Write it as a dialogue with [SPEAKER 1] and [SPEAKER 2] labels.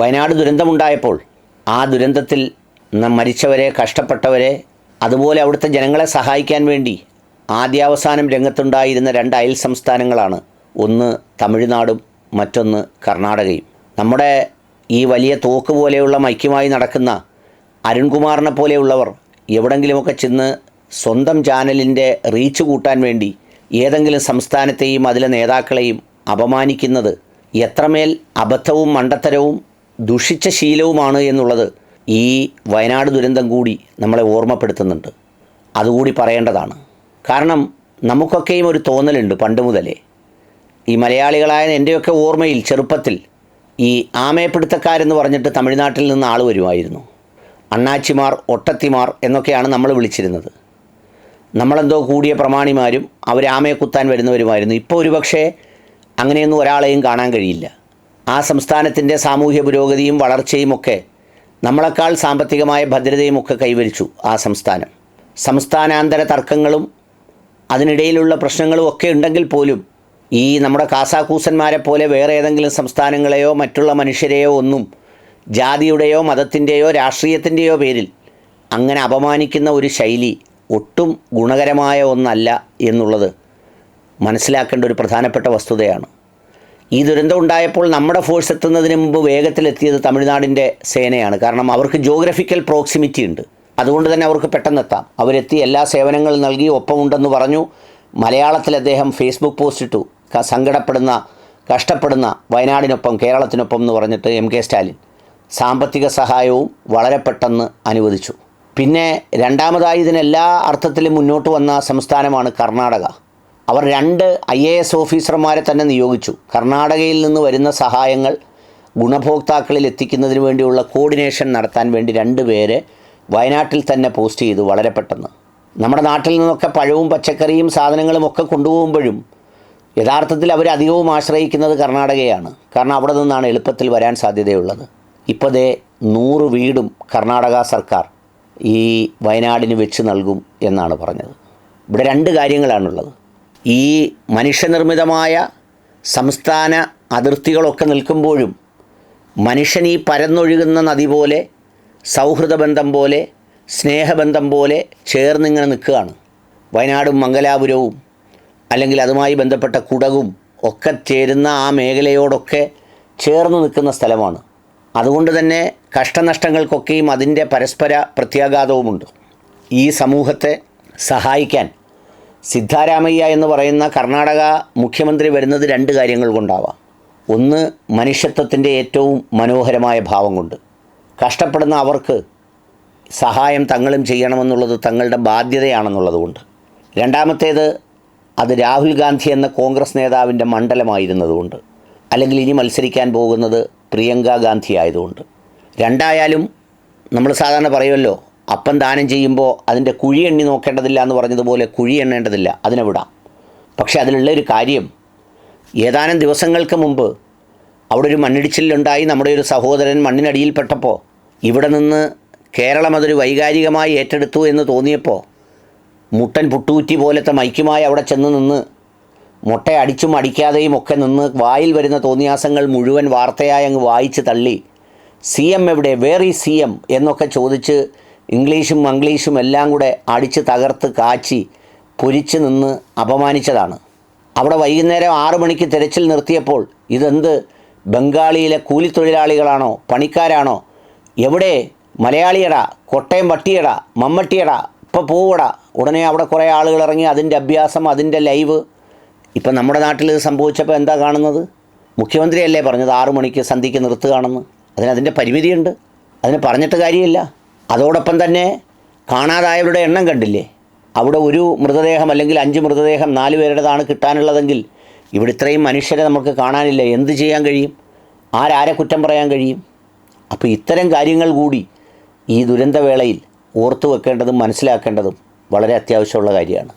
[SPEAKER 1] വയനാട് ദുരന്തമുണ്ടായപ്പോൾ ആ ദുരന്തത്തിൽ മരിച്ചവരെ കഷ്ടപ്പെട്ടവരെ അതുപോലെ അവിടുത്തെ ജനങ്ങളെ സഹായിക്കാൻ വേണ്ടി ആദ്യാവസാനം രംഗത്തുണ്ടായിരുന്ന രണ്ട് അയൽ സംസ്ഥാനങ്ങളാണ്. ഒന്ന് തമിഴ്നാടും മറ്റൊന്ന് കർണാടകയും. നമ്മുടെ ഈ വലിയ തോക്ക് പോലെയുള്ള മൈക്കുമായി നടക്കുന്ന അരുൺകുമാറിനെ പോലെയുള്ളവർ എവിടെങ്കിലുമൊക്കെ ചെന്ന് സ്വന്തം ചാനലിന്റെ റീച്ച് കൂട്ടാൻ വേണ്ടി ഏതെങ്കിലും സംസ്ഥാനത്തെയും അതിലെ നേതാക്കളെയും അപമാനിക്കുന്നത് എത്രമേൽ അബദ്ധവും മണ്ടത്തരവും ദുഷിച്ച ശീലവുമാണ് എന്നുള്ളത് ഈ വയനാട് ദുരന്തം കൂടി നമ്മളെ ഓർമ്മപ്പെടുത്തുന്നുണ്ട്. അതുകൂടി പറയേണ്ടതാണ്. കാരണം നമുക്കൊക്കെയും ഒരു തോന്നലുണ്ട് പണ്ട് മുതലേ. ഈ മലയാളികളായ എന്റെയൊക്കെ ഓർമ്മയിൽ ചെറുപ്പത്തിൽ ഈ ആമയപ്പിടുത്തക്കാരെന്ന് പറഞ്ഞിട്ട് തമിഴ്നാട്ടിൽ നിന്ന് ആൾ വരുമായിരുന്നു. അണ്ണാച്ചിമാർ ഒട്ടത്തിമാർ എന്നൊക്കെയാണ് നമ്മൾ വിളിച്ചിരുന്നത്. നമ്മളെന്തോ കൂടിയ പ്രമാണിമാരും അവർ ആമയെ കുത്താൻ വരുന്നവരുമായിരുന്നു. ഇപ്പോൾ ഒരുപക്ഷേ അങ്ങനെയൊന്നും ഒരാളെയും കാണാൻ കഴിയില്ല. ആ സംസ്ഥാനത്തിന്റെ സാമൂഹ്യ പുരോഗതിയും വളർച്ചയും ഒക്കെ നമ്മളെക്കാൾ സാമ്പത്തികമായ ഭദ്രതയും ഒക്കെ കൈവരിച്ചു ആ സംസ്ഥാനം. സംസ്ഥാനാന്തര തർക്കങ്ങളും അതിനിടയിലുള്ള പ്രശ്നങ്ങളും ഒക്കെ ഉണ്ടെങ്കിൽ പോലും ഈ നമ്മുടെ കാസാക്കൂസന്മാരെ പോലെ വേറെ ഏതെങ്കിലും സംസ്ഥാനങ്ങളെയോ മറ്റുള്ള മനുഷ്യരെയോ ഒന്നും ജാതിയുടെയോ മതത്തിന്റെയോ രാഷ്ട്രീയത്തിന്റെയോ പേരിൽ അങ്ങനെ അപമാനിക്കുന്ന ഒരു ശൈലി ഒട്ടും ഗുണകരമായ ഒന്നല്ല എന്നുള്ളത് മനസ്സിലാക്കേണ്ട ഒരു പ്രധാനപ്പെട്ട വസ്തുതയാണ്. ഈ ദുരന്തം ഉണ്ടായപ്പോൾ നമ്മുടെ ഫോഴ്സ് എത്തുന്നതിന് മുമ്പ് വേഗത്തിലെത്തിയത് തമിഴ്നാടിന്റെ സേനയാണ്. കാരണം അവർക്ക് ജോഗ്രഫിക്കൽ പ്രോക്സിമിറ്റി ഉണ്ട്. അതുകൊണ്ട് തന്നെ അവർക്ക് പെട്ടെന്നെത്താം അവരെത്തി എല്ലാ സേവനങ്ങളും നൽകി ഒപ്പമുണ്ടെന്ന് പറഞ്ഞു. മലയാളത്തിൽ അദ്ദേഹം ഫേസ്ബുക്ക് പോസ്റ്റ് ഇട്ടു. സങ്കടപ്പെടുന്ന കഷ്ടപ്പെടുന്ന വയനാടിനൊപ്പം കേരളത്തിനൊപ്പം എന്ന് പറഞ്ഞിട്ട് എം കെ സ്റ്റാലിൻ സാമ്പത്തിക സഹായവും വളരെ പെട്ടെന്ന് അനുവദിച്ചു. പിന്നെ രണ്ടാമതായി ഇതിനെല്ലാ അർത്ഥത്തിലും മുന്നോട്ട് വന്ന സംസ്ഥാനമാണ് കർണാടക. അവർ രണ്ട് ഐ എ എസ് ഓഫീസർമാരെ തന്നെ നിയോഗിച്ചു. കർണാടകയിൽ നിന്ന് വരുന്ന സഹായങ്ങൾ ഗുണഭോക്താക്കളിൽ എത്തിക്കുന്നതിന് വേണ്ടിയുള്ള കോർഡിനേഷൻ നടത്താൻ വേണ്ടി രണ്ട് പേരെ വയനാട്ടിൽ തന്നെ പോസ്റ്റ് ചെയ്തു വളരെ പെട്ടെന്ന്. നമ്മുടെ നാട്ടിൽ നിന്നൊക്കെ പഴവും പച്ചക്കറിയും സാധനങ്ങളും ഒക്കെ കൊണ്ടുപോകുമ്പോഴും യഥാർത്ഥത്തിൽ അവർ അധികവും ആശ്രയിക്കുന്നത് കർണാടകയാണ്. കാരണം അവിടെ നിന്നാണ് എളുപ്പത്തിൽ വരാൻ സാധ്യതയുള്ളത്. ഇപ്പോൾ ദേ നൂറ് വീടും കർണാടക സർക്കാർ ഈ വയനാടിന് വെച്ച് നൽകും എന്നാണ് പറഞ്ഞത്. ഇവിടെ രണ്ട് കാര്യങ്ങളാണുള്ളത്. ഈ മനുഷ്യനിർമ്മിതമായ സംസ്ഥാന അതിർത്തികളൊക്കെ നിൽക്കുമ്പോഴും മനുഷ്യൻ ഈ പരന്നൊഴുകുന്ന നദി പോലെ സൗഹൃദബന്ധം പോലെ സ്നേഹബന്ധം പോലെ ചേർന്നിങ്ങനെ നിൽക്കുകയാണ്. വയനാടും മംഗലാപുരവും അല്ലെങ്കിൽ അതുമായി ബന്ധപ്പെട്ട കുടകും ഒക്കെ ചേരുന്ന ആ മേഖലയോടൊക്കെ ചേർന്ന് നിൽക്കുന്ന സ്ഥലമാണ്. അതുകൊണ്ട് തന്നെ കഷ്ടനഷ്ടങ്ങൾക്കൊക്കെയും അതിന്റെ പരസ്പര പ്രത്യാഘാതവുമുണ്ട്. ഈ സമൂഹത്തെ സഹായിക്കാൻ സിദ്ധാരാമയ്യ എന്ന് പറയുന്ന കർണാടക മുഖ്യമന്ത്രി വരുന്നത് രണ്ട് കാര്യങ്ങൾ കൊണ്ടാവാം. ഒന്ന് മനുഷ്യത്വത്തിന്റെ ഏറ്റവും മനോഹരമായ ഭാവം കൊണ്ട്. കഷ്ടപ്പെടുന്ന അവർക്ക് സഹായം തങ്ങളും ചെയ്യണമെന്നുള്ളത് തങ്ങളുടെ ബാധ്യതയാണെന്നുള്ളതുകൊണ്ട് രണ്ടാമത്തേത് അത് രാഹുൽ ഗാന്ധി എന്ന കോൺഗ്രസ് നേതാവിന്റെ മണ്ഡലമായിരുന്നതുകൊണ്ട് അല്ലെങ്കിൽ ഇനി മത്സരിക്കാൻ പോകുന്നത് പ്രിയങ്ക ഗാന്ധി ആയതുകൊണ്ട്. രണ്ടായാലും നമ്മൾ സാധാരണ പറയുമല്ലോ അപ്പം ദാനം ചെയ്യുമ്പോൾ അതിന്റെ കുഴി എണ്ണി നോക്കേണ്ടതില്ല എന്ന് പറഞ്ഞതുപോലെ കുഴി എണ്ണേണ്ടതില്ല. അതിനെ വിടാം. പക്ഷേ അതിലുള്ള ഒരു കാര്യം ഏതാനും ദിവസങ്ങൾക്ക് മുമ്പ് അവിടെ ഒരു മണ്ണിടിച്ചിലുണ്ടായി. നമ്മുടെ ഒരു സഹോദരൻ മണ്ണിനടിയിൽപ്പെട്ടപ്പോൾ ഇവിടെ നിന്ന് കേരളം അതൊരു വൈകാരികമായി ഏറ്റെടുത്തു എന്ന് തോന്നിയപ്പോൾ മുട്ടൻ പുട്ടൂറ്റി പോലത്തെ മൈക്കുമായി അവിടെ ചെന്ന് നിന്ന് മുട്ട അടിച്ചും അടിക്കാതെയും ഒക്കെ നിന്ന് വായിൽ വരുന്ന തോന്നിയാസങ്ങൾ മുഴുവൻ വാർത്തയായി അങ്ങ് വായിച്ച് തള്ളി. സി എം എവിടെ? വേർ ഈ സി എം? എന്നൊക്കെ ചോദിച്ച് ഇംഗ്ലീഷും മംഗ്ലീഷും എല്ലാം കൂടെ അടിച്ച് തകർത്ത് കാച്ചി പൊരിച്ച് നിന്ന് അപമാനിച്ചതാണ്. അവിടെ വൈകുന്നേരം ആറു മണിക്ക് തിരച്ചിൽ നിർത്തിയപ്പോൾ ഇതെന്ത്? ബംഗാളിയിലെ കൂലിത്തൊഴിലാളികളാണോ? പണിക്കാരാണോ? എവിടെ? മലയാളിയടാ കൊട്ടയം പട്ടിയടാ മമ്മട്ടിയടാ ഇപ്പോൾ പോവടാ. ഉടനെ അവിടെ കുറേ ആളുകൾ ഇറങ്ങി അതിന്റെ അഭ്യാസം അതിന്റെ ലൈവ്. ഇപ്പം നമ്മുടെ നാട്ടിൽ ഇത് സംഭവിച്ചപ്പോൾ എന്താ കാണുന്നത്? മുഖ്യമന്ത്രിയല്ലേ പറഞ്ഞത് ആറു മണിക്ക് സന്ധിക്ക് നിർത്തുകയാണെന്ന്? അതിന് അതിന്റെ പരിമിതിയുണ്ട്. അതിന് പറഞ്ഞിട്ട് കാര്യമില്ല. അതോടൊപ്പം തന്നെ കാണാതായവരുടെ എണ്ണം കണ്ടില്ലേ? അവിടെ ഒരു മൃതദേഹം അല്ലെങ്കിൽ അഞ്ച് മൃതദേഹം നാല് പേരുടേതാണ് കിട്ടാനുള്ളതെങ്കിൽ ഇവിടെ ഇത്രയും മനുഷ്യരെ നമുക്ക് കാണാനില്ല. എന്ത് ചെയ്യാൻ കഴിയും? ആരാരെ കുറ്റം പറയാൻ കഴിയും? അപ്പോൾ ഇത്തരം കാര്യങ്ങൾ കൂടി ഈ ദുരന്തവേളയിൽ ഓർത്തു വെക്കേണ്ടതും മനസ്സിലാക്കേണ്ടതും വളരെ അത്യാവശ്യമുള്ള കാര്യമാണ്.